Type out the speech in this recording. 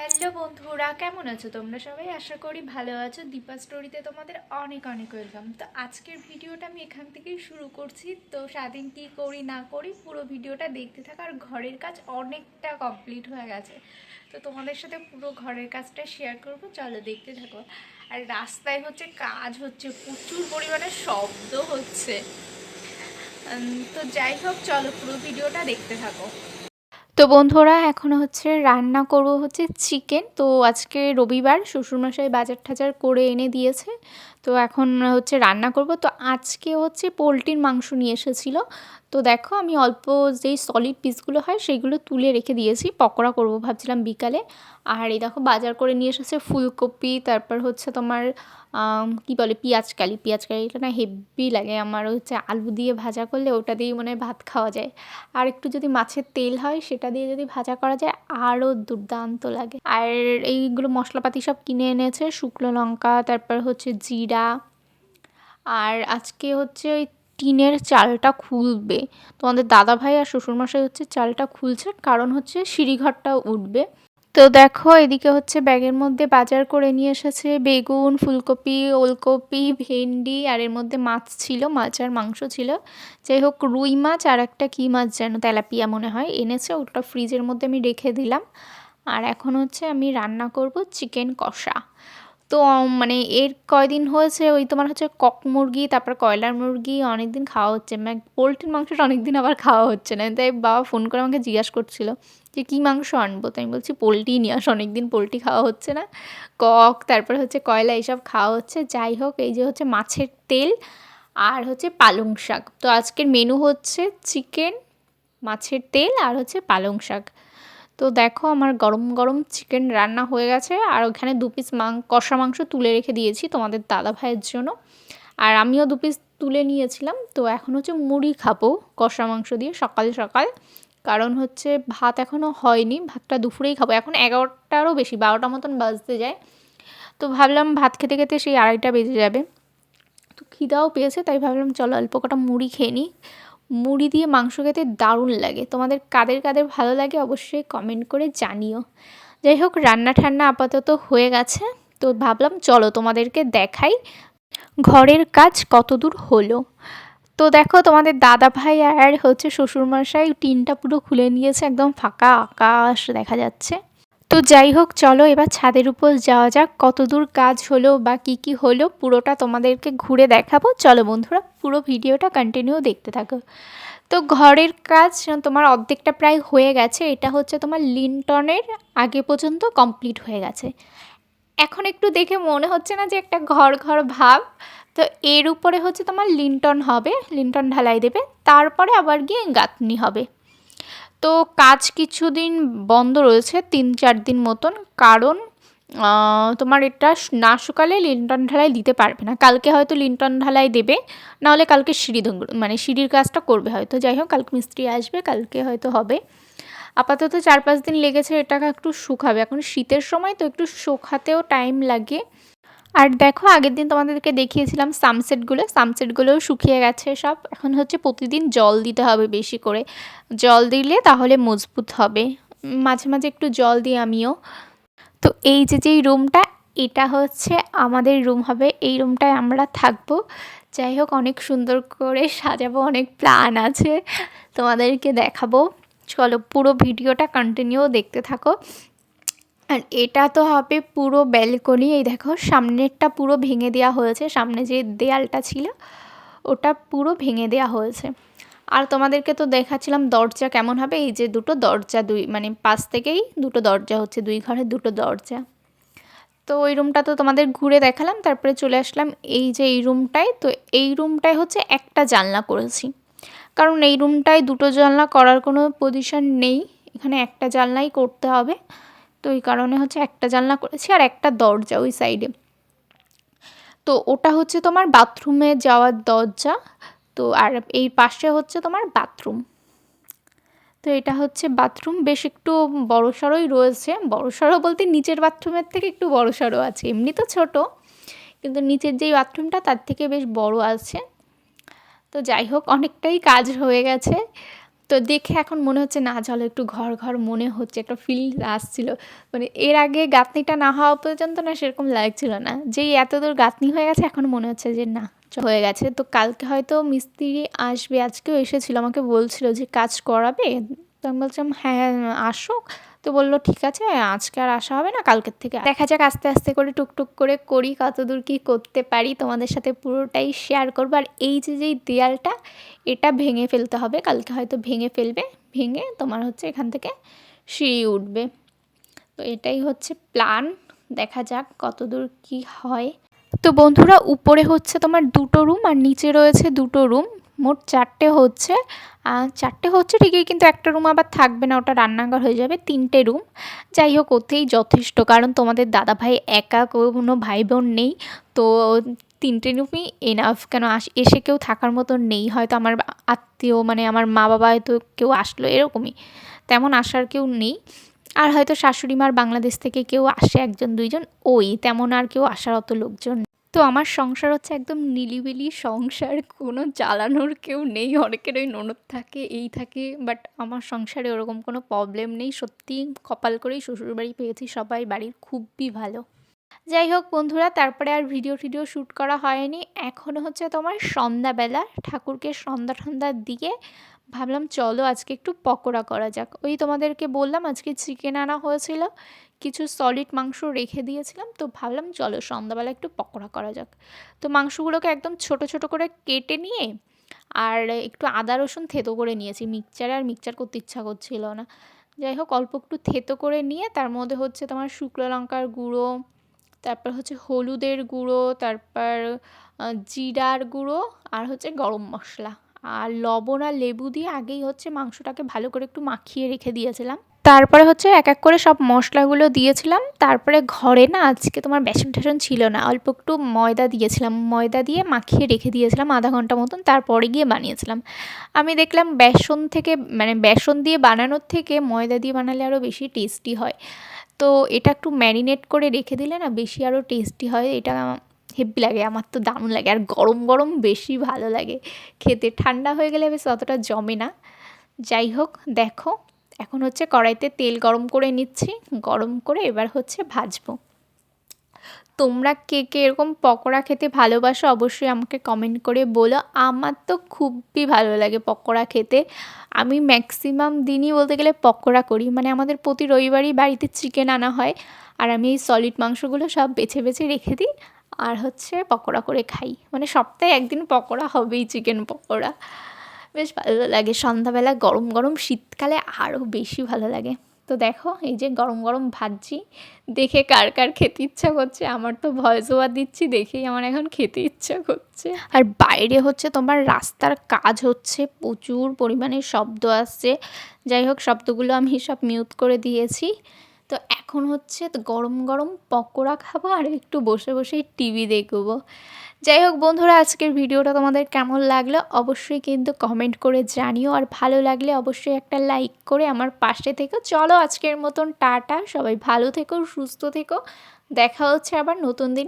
Hello বন্ধুরা, কেমন আছো তোমরা সবাই? আশা করি ভালো আছো। দীপা স্টোরিতে তোমাদের অনেক অনেক ওয়েলকাম। তো আজকের ভিডিওটা আমি এখান থেকেই শুরু করছি। তো সারাদিন কী করি না করি, পুরো ভিডিওটা দেখতে থাকা। আর ঘরের কাজ অনেকটা কমপ্লিট হয়ে গেছে। তো তোমাদের সাথে পুরো ঘরের কাজটা শেয়ার করব। চলো দেখতে থাকো। আর রাস্তায় হচ্ছে কাজ হচ্ছে, প্রচুর পরিমাণে শব্দ হচ্ছে। তো যাই হোক, চলো পুরো ভিডিওটা দেখতে থাকো। তো বন্ধুরা, এখন হচ্ছে রান্না করব হচ্ছে চিকেন তো আজকে রবিবার, শ্বশুরমশাই বাজার টাজার করে এনে দিয়েছে। তো এখন হচ্ছে রান্না করব। তো আজকে হচ্ছে পোলট্রির মাংস নিয়ে এসেছিল। তো দেখো আমি অল্প যেই সলিড পিসগুলো হয় সেগুলো তুলে রেখে দিয়েছি। পকোড়া করব ভাবছিলাম বিকালে। আর এই দেখো বাজার করে নিয়ে এসেছে ফুলকপি, তারপর হচ্ছে তোমার কি বলে পেঁয়াজকালি পেঁয়াজকালিটা না হেভি লাগে। আমার হচ্ছে আলু দিয়ে ভাজা করলে ওটা দিয়েই মনে হয় ভাত খাওয়া যায়। আর একটু যদি মাছের তেল হয় সেটা দিয়ে যদি ভাজা করা যায় আরও দুর্দান্ত লাগে। আর এইগুলো মশলাপাতি সব কিনে এনেছে। শুকনো লঙ্কা, তারপর হচ্ছে জিরা আর আজকে হচ্ছে ওই টিনের চালটা খুলবে। তোমাদের দাদা ভাই আর শ্বশুরমশাই হচ্ছে চালটা খুলছে কারণ হচ্ছে সিঁড়িঘরটা উঠবে। তো দেখো, এদিকে হচ্ছে ব্যাগের মধ্যে বাজার করে নিয়ে এসেছে বেগুন, ফুলকপি, ওলকপি, ভেন্ডি, আর এর মধ্যে মাছ ছিল, মাছ আর মাংস ছিল। যাই হোক, রুই মাছ আর একটা কী মাছ যেন, তেলাপিয়া মনে হয়, এনেছে, ওটা ফ্রিজের মধ্যে আমি রেখে দিলাম। আর এখন হচ্ছে আমি রান্না করব চিকেন কষা। তো মানে এর কয়দিন হয়েছে? ওই তোমার হচ্ছে কক মুরগি, তারপর কয়লার মুরগি অনেক দিন খাওয়া হচ্ছে। মানে পোলট্রির মাংসটা অনেক দিন আবার খাওয়া হচ্ছে না। তাই বাবা ফোন করে আমাকে জিজ্ঞাসা করছিল যে, কী মাংস আনব? তো আমি বলছি, পোলট্রি নিয়ে আস অনেক দিন পোলট্রি খাওয়া হচ্ছে না। কক, তারপরে হচ্ছে কয়লা, এইসব খাওয়া হচ্ছে। যাই হোক, এই যে হচ্ছে মাছের তেল আর হচ্ছে পালং শাক। তো আজকের মেনু হচ্ছে চিকেন, মাছের তেল আর হচ্ছে পালং শাক। তো দেখো আমার গরম গরম চিকেন রান্না হয়ে গেছে। আর ওখানে দু পিস মাং, কষা মাংস তুলে রেখে দিয়েছি তোমাদের দাদা ভাইয়ের জন্য। আর আমিও দু পিস তুলে নিয়েছিলাম। তো এখন হচ্ছে মুড়ি খাব কষা মাংস দিয়ে সকাল সকাল। কারণ হচ্ছে ভাত এখনও হয়নি, ভাতটা দুপুরেই খাব। এখন এগারোটারও বেশি, বারোটা মতন বাজতে যায়। তো ভাবলাম ভাত খেতে খেতে সেই আড়াইটা বেজে যাবে। তো খিদাও পেয়েছে, তাই ভাবলাম চলো অল্প কটা মুড়ি খেয়ে নিই। মুড়ি দিয়ে মাংস খেতে দারুণ লাগে। তোমাদের কাদের কাদের ভালো লাগে অবশ্যই কমেন্ট করে জানিও। যাই হোক, রান্না ঠান্না আপাতত হয়ে গেছে। তো ভাবলাম চলো তোমাদেরকে দেখাই ঘরের কাজ কত দূর হলো। তো দেখো, তোমাদের দাদা ভাই আর হচ্ছে শ্বশুরমশাই টিনটা পুরো খুলে নিয়েছে, একদম ফাঁকা আকাশ দেখা যাচ্ছে। তো যাই হোক, চলো এবার ছাদের উপর যাওয়া যাক। কত দূর কাজ হলো বা কি কি হলো পুরোটা তোমাদেরকে ঘুরে দেখাবো। চলো বন্ধুরা, পুরো ভিডিওটা কন্টিনিউ দেখতে থাকো। তো ঘরের কাজ তোমার অর্ধেকটা প্রায় হয়ে গেছে। এটা হচ্ছে তোমার লিন্টনের আগে পর্যন্ত কমপ্লিট হয়ে গেছে। এখন একটু দেখে মনে হচ্ছে না যে একটা ঘর ঘর ভাব। তো এর উপরে হচ্ছে তোমার লিন্টন হবে, লিন্টন ঢালাই দেবে। তারপরে আবার গিয়ে গাঁথনি হবে। তো কাজ কিছুদিন বন্ধ রয়েছে, তিন চার দিন মতন। কারণ তোমার এটা না শুকালে লিন্টন ঢালাই দিতে পারবে না। কালকে হয়তো লিন্টন ঢালাই দেবে, নাহলে কালকে সিঁড়ি মানে সিঁড়ির কাজটা করবে হয়তো। যাই হোক, কালকে মিস্ত্রি আসবে, কালকে হয়তো হবে। আপাতত চার পাঁচ দিন লেগেছে, এটাকে একটু শুকাবে। এখন শীতের সময় তো একটু শুকাতেও টাইম লাগে। আর দেখো, আগের দিন তোমাদেরকে দেখিয়েছিলাম সামসেটগুলো সামসেটগুলোও শুকিয়ে গেছে সব। এখন হচ্ছে প্রতিদিন জল দিতে হবে বেশি করে। জল দিলে তাহলে মজবুত হবে। মাঝে মাঝে একটু জল দিই আমিও। তো এই যে, যেই রুমটা এটা হচ্ছে আমাদের রুম হবে। এই রুমটায় আমরা থাকব। যাই হোক, অনেক সুন্দর করে সাজাবো, অনেক প্ল্যান আছে। তোমাদেরকে দেখাবো। চলো, পুরো ভিডিওটা কন্টিনিউ দেখতে থাকো। আর এটা তো হবে পুরো ব্যালকনি এই দেখো, সামনেরটা পুরো ভেঙে দেওয়া হয়েছে, সামনে যে দেয়ালটা ছিল, ওটা পুরো ভেঙে দেওয়া হয়েছে। আর তোমাদেরকে তো দেখাচ্ছিলাম দরজা কেমন হবে, এই যে দুটো দরজা দুই মানে পাশ থেকেই দুটো দরজা হচ্ছে, দুই ঘরে দুটো দরজা। তো ওই রুমটা তো তোমাদের ঘুরে দেখালাম, তারপরে চলে আসলাম এই যে এই রুমটায়, তো এই রুমটায় হচ্ছে একটা জানলা করেছি। কারণ এই রুমটায় দুটো জানলা করার কোনো পজিশন নেই, এখানে একটা জানলাই করতে হবে। তো ওই কারণে হচ্ছে একটা জানলা করেছি আর একটা দরজা ওই সাইডে তো ওটা হচ্ছে তোমার বাথরুমে যাওয়ার দরজা, তো আর এই পাশে হচ্ছে তোমার বাথরুম তো এটা হচ্ছে বাথরুম বেশ একটু বড়ো বড়সড়ই রয়েছে। বড়সড় বলতে নিচের বাথরুমের থেকে একটু বড়সড় আছে, এমনি তো ছোট, কিন্তু নিচের যেই বাথরুমটা তার থেকে বেশ বড় আছে। তো যাই হোক, অনেকটাই কাজ হয়ে গেছে। তো দেখে এখন মনে হচ্ছে, না, চলো একটু ঘর ঘর, মনে হচ্ছে একটা ফিল আসছিল। মানে এর আগে গাঁথনিটা না হওয়া পর্যন্ত না সেরকম লাগছিল না। যেই এত দূর গাঁথনি হয়ে গেছে, এখন মনে হচ্ছে যে, না হয়ে গেছে। তো কালকে হয়তো মিস্ত্রি আসবে, আজকেও এসেছিল, আমাকে বলছিল যে, কাজ করাবে? তো আমি বলছিলাম হ্যাঁ আসুক। তো বলল, ঠিক আছে, আজকে আর আসা হবে না, কালকের থেকে দেখা যাক আস্তে আস্তে করে টুকটুক করে করি, কতদূর কী করতে পারি, তোমাদের সাথে পুরোটাই শেয়ার করব। আর এই যে, যেই দেয়ালটা, এটা ভেঙে ফেলতে হবে, কালকে হয়তো ভেঙে ফেলবে, ভেঙে তোমার হচ্ছে এখান থেকে সিঁড়ি উঠবে। তো এটাই হচ্ছে প্ল্যান দেখা যাক কতদূর কি হয়। তো বন্ধুরা, উপরে হচ্ছে তোমার দুটো রুম আর নিচে রয়েছে দুটো রুম মোট চারটে হচ্ছে। চারটে হচ্ছে ঠিকই কিন্তু একটা রুম আবার থাকবে না, ওটা রান্নাঘর হয়ে যাবে তিনটে রুম যাই হোক, ওতেই যথেষ্ট, কারণ তোমাদের দাদা ভাই একা কোনো ভাই বোন নেই, তো তিনটে রুমই এনাফ কেন এসে কেউ থাকার মতো নেই, হয়তো আমার আত্মীয় মানে আমার মা বাবা হয়তো কেউ আসলো, এরকমই। তেমন আসার কেউ নেই। আর হয়তো শাশুড়ি মার বাংলাদেশ থেকে কেউ আসে একজন, দুইজন, ওই তেমন আর কেউ আসার অত লোকজন। তো আমার সংসার হচ্ছে একদম নিলিবিলি সংসার, কোনো জ্বালানোর কেউ নেই, অনেকের ওই ননদ থাকে, এই থাকে বাট আমার সংসারে ওরকম কোনো প্রবলেম নেই সত্যি কপাল করেই শ্বশুরবাড়ি পেয়েছি সবাই, বাড়ির খুবই ভালো। যাই হোক বন্ধুরা, তারপরে আর ভিডিও টিডিও শ্যুট করা হয়নি, এখন হচ্ছে তোমার সন্ধ্যাবেলা, ঠাকুরকে সন্ধ্যা ঠন্ধ্যা দিয়ে ভাবলাম চলো আজকে একটু পকোড়া করা যাক। ওই তোমাদেরকে বললাম আজকে চিকেন আনা হয়েছিল, কিছু সলিড মাংস রেখে দিয়েছিলাম, তো ভাবলাম চলো সন্ধ্যাবেলা একটু পকোড়া করা যাক। তো মাংসগুলোকে একদম ছোট ছোট করে কেটে নিয়ে আর একটু আদা, রসুন থেতো করে নিয়েছি। মিক্সচারে আর মিক্সচার করতে ইচ্ছা করছিল না। যাই হোক, অল্প একটু থেতো করে নিয়ে তার মধ্যে হচ্ছে তোমার শুকনো লঙ্কার গুঁড়ো, তারপর হচ্ছে হলুদের গুঁড়ো, তারপর জিরার গুঁড়ো আর হচ্ছে গরম মশলা। আর লবণ আর লেবু দিয়ে আগেই হচ্ছে মাংসটাকে ভালো করে একটু মাখিয়ে রেখে দিয়েছিলাম। তারপরে হচ্ছে এক এক করে সব মশলাগুলো দিয়েছিলাম। তারপরে ঘরে না আজকে তোমার বেসন টেসন ছিল না, অল্প একটু ময়দা দিয়েছিলাম। ময়দা দিয়ে মাখিয়ে রেখে দিয়েছিলাম আধা ঘণ্টা মতন, তারপরে গিয়ে বানিয়েছিলাম। আমি দেখলাম বেসন থেকে মানে বেসন দিয়ে বানানোর থেকে ময়দা দিয়ে বানালে আরও বেশি টেস্টি হয়। তো এটা একটু ম্যারিনেট করে রেখে দিলে না বেশি আরও টেস্টি হয়। এটা হেব্বি লাগে, আমার তো দারুণ লাগে। আর গরম গরম বেশি ভালো লাগে। খেতে ঠান্ডা হয়ে গেলে বেশ অতটা জমে না। যাই হোক, দেখো, এখন হচ্ছে কড়াইতে তেল গরম করে নিচ্ছি। গরম করে এবার হচ্ছে ভাজবো। তোমরা কে কে এরকম পকোড়া খেতে ভালোবাসো অবশ্যই আমাকে কমেন্ট করে বলো। আমার তো খুবই ভালো লাগে পকোড়া খেতে। আমি ম্যাক্সিমাম দিনই বলতে গেলে পকোড়া করি। মানে আমাদের প্রতি রবিবারই বাড়িতে চিকেন আনা হয়। আর আমি এই সলিড মাংসগুলো সব বেছে বেছে রেখে দিই। আর হচ্ছে পকোড়া করে খাই। মানে সপ্তাহে একদিন পকোড়া হবেই চিকেন পকোড়া। বেশ ভালো লাগে। সন্ধ্যাবেলা গরম গরম শীতকালে আরও বেশি ভালো লাগে। তো দেখো, এই যে গরম গরম ভাজছি, দেখে কার কার খেতে ইচ্ছা করছে? আমার তো ভয়েস ওভার দিচ্ছি, দেখেই আমার এখন খেতে ইচ্ছা করছে। আর বাইরে হচ্ছে তোমার রাস্তার কাজ হচ্ছে, প্রচুর পরিমাণে শব্দ আসছে। যাই হোক, শব্দগুলো আমি সব মিউট করে দিয়েছি। তো এখন হচ্ছে গরম গরম পকোড়া খাব আর একটু বসে বসে টিভি দেখব। যাই হোক বন্ধুরা, আজকের ভিডিওটা তোমাদের কেমন লাগল অবশ্যই কিন্তু কমেন্ট করে জানিও। আর ভালো লাগলে অবশ্যই একটা লাইক করে আমার পাশে থেকো। চলো আজকের মতন, টাটা। সবাই ভালো থেকো, সুস্থ থেকো। দেখা হচ্ছে আবার নতুন দিনে।